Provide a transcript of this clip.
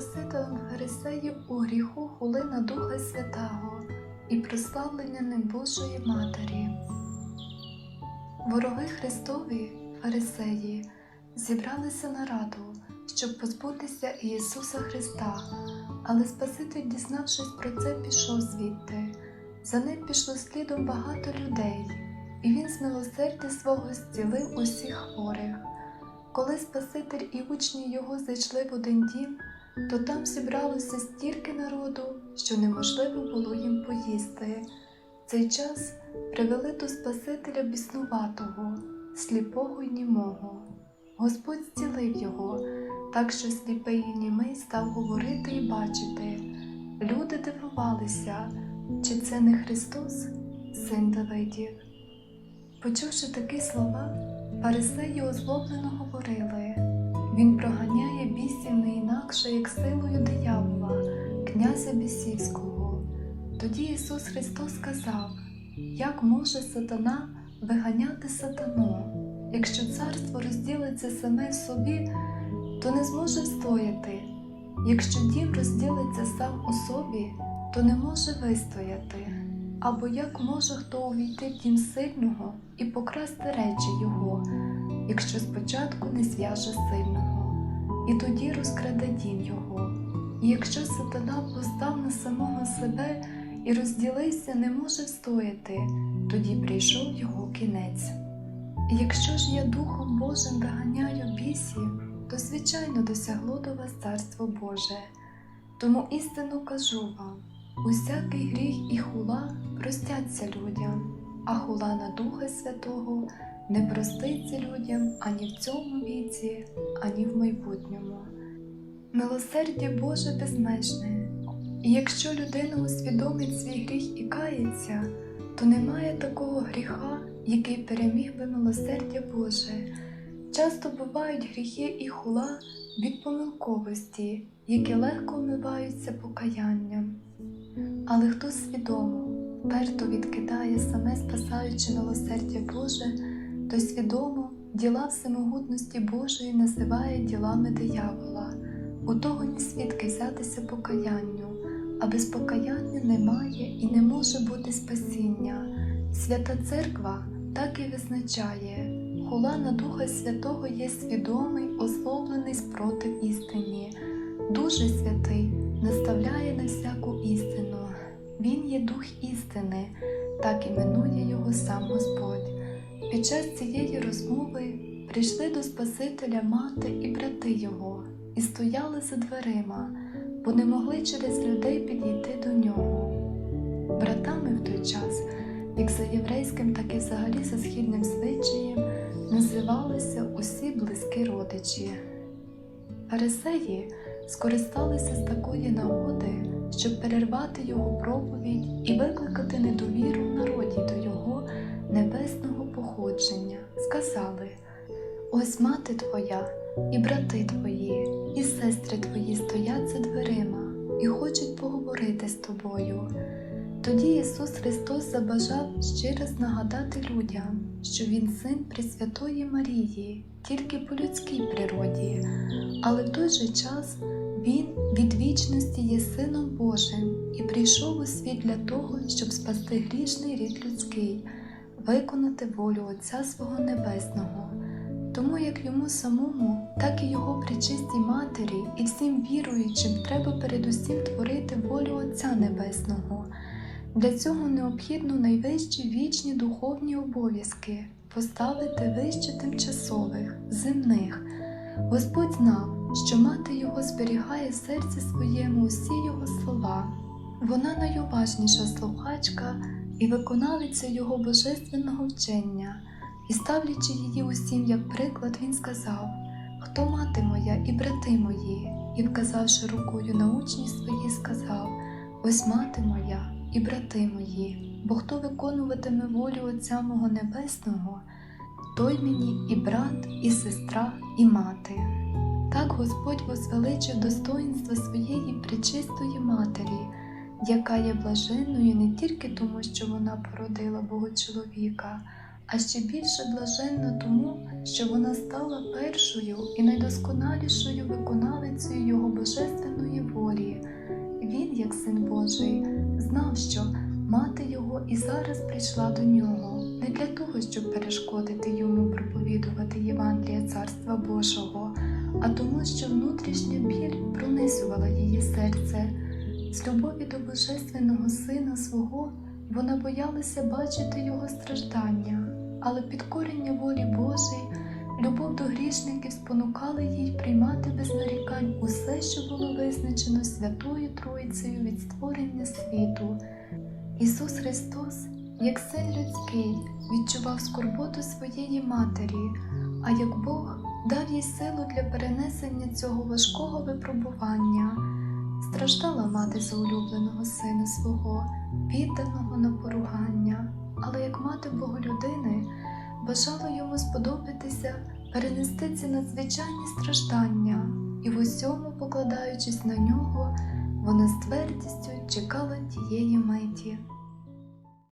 Спасителем фарисеїв у гріху хулина Духа Святого і прославлення ним Божої Матері. Вороги Христові, фарисеї, зібралися на раду, щоб позбутися Ісуса Христа, але Спаситель, дізнавшись про це, пішов звідти. За ним пішло слідом багато людей, і він з милосердя свого зцілив усіх хворих. Коли Спаситель і учні його зайшли в один дім, то там зібралося стільки народу, що неможливо було їм поїсти. Цей час привели до Спасителя біснуватого, сліпого й німого. Господь зцілив його, так що сліпий і німий став говорити і бачити. Люди дивувалися, чи це не Христос, син Давидів. Почувши такі слова, фарисеї озлоблено говорили. Він не інакше, як силою диявола, князя бісівського. Тоді Ісус Христос сказав, як може сатана виганяти сатану, якщо царство розділиться саме в собі, то не зможе встояти. Якщо дім розділиться сам у собі, то не може вистояти. Або як може хто увійти в дім сильного і покрасти речі його, якщо спочатку не зв'яже сильного, і тоді розкраде його. І якщо сатана постав на самого себе і розділився, не може встояти, тоді прийшов його кінець. І якщо ж я Духом Божим виганяю бісів, то звичайно досягло до вас Царство Боже. Тому істину кажу вам: усякий гріх і хула простяться людям, а хула на Духа Святого не проститься людям ані в цьому віці, ані в майбутньому. Милосердя Боже безмежне, і якщо людина усвідомить свій гріх і кається, то немає такого гріха, який переміг би милосердя Боже. Часто бувають гріхи і хула від помилковості, які легко вмиваються покаянням. Але хто свідомо, перто відкидає саме спасаюче милосердя Боже, той свідомо діла всемогутності Божої називає ділами диявола. У того ні свідки взятися покаянню, а без покаяння немає і не може бути спасіння. Свята Церква так і визначає. Хула на Духа Святого є свідомий, озлоблений спротив істині. Дуже святий наставляє на всяку істину. Він є дух істини, так іменує його сам Господь. Під час цієї розмови прийшли до Спасителя мати і брати його, і стояли за дверима, бо не могли через людей підійти до нього. Братами в той час, як за єврейським, так і взагалі за східним звичаєм, називалися усі близькі родичі. Фарисеї скористалися з такої нагоди, щоб перервати його проповідь і викликати недовіру народі до його небесного походження. Сказали: Ось мати твоя, і брати твої, і сестри твої стоять за дверима і хочуть поговорити з тобою. Тоді Ісус Христос забажав ще раз нагадати людям, що Він син Пресвятої Марії, тільки по людській природі, але в той же час Він від вічності є Сином Божим і прийшов у світ для того, щоб спасти грішний рід людський, виконати волю Отця свого Небесного. Тому як йому самому, так і його причистій матері і всім віруючим треба передусім творити волю Отця Небесного. Для цього необхідно найвищі вічні духовні обов'язки поставити вище тимчасових, земних. Господь знав, що мати його зберігає в серці своєму усі його слова. Вона найуважніша слухачка і виконавиця його божественного вчення, і ставлячи її усім як приклад, він сказав: Хто мати моя і брати мої, і, вказавши рукою на учні свої, сказав: Ось мати моя і брати мої, бо хто виконуватиме волю Отця мого Небесного, той мені і брат, і сестра, і мати. Так Господь возвеличив достоїнство своєї пречистої матері, яка є блаженною не тільки тому, що вона породила Бога чоловіка, а ще більше блаженна тому, що вона стала першою і найдосконалішою виконавицею Його божественної волі. Він, як Син Божий, знав, що мати його і зараз прийшла до нього не для того, щоб перешкодити йому проповідувати Євангелія Царства Божого, а тому, що внутрішня біль пронизувала її серце. З любові до Божественного Сина свого вона боялася бачити його страждання, але підкорення волі Божій, любов до грішників спонукали їй приймати без нарікань усе, що було визначено Святою Троїцею від створення світу. Ісус Христос, як син людський, відчував скорботу своєї матері, а як Бог дав їй силу для перенесення цього важкого випробування. Страждала мати за улюбленого сина свого, відданого на поругання, але як мати Боголюдини бажала йому сподобатися перенести ці надзвичайні страждання, і в усьому, покладаючись на нього, вона з твердістю чекала тієї миті.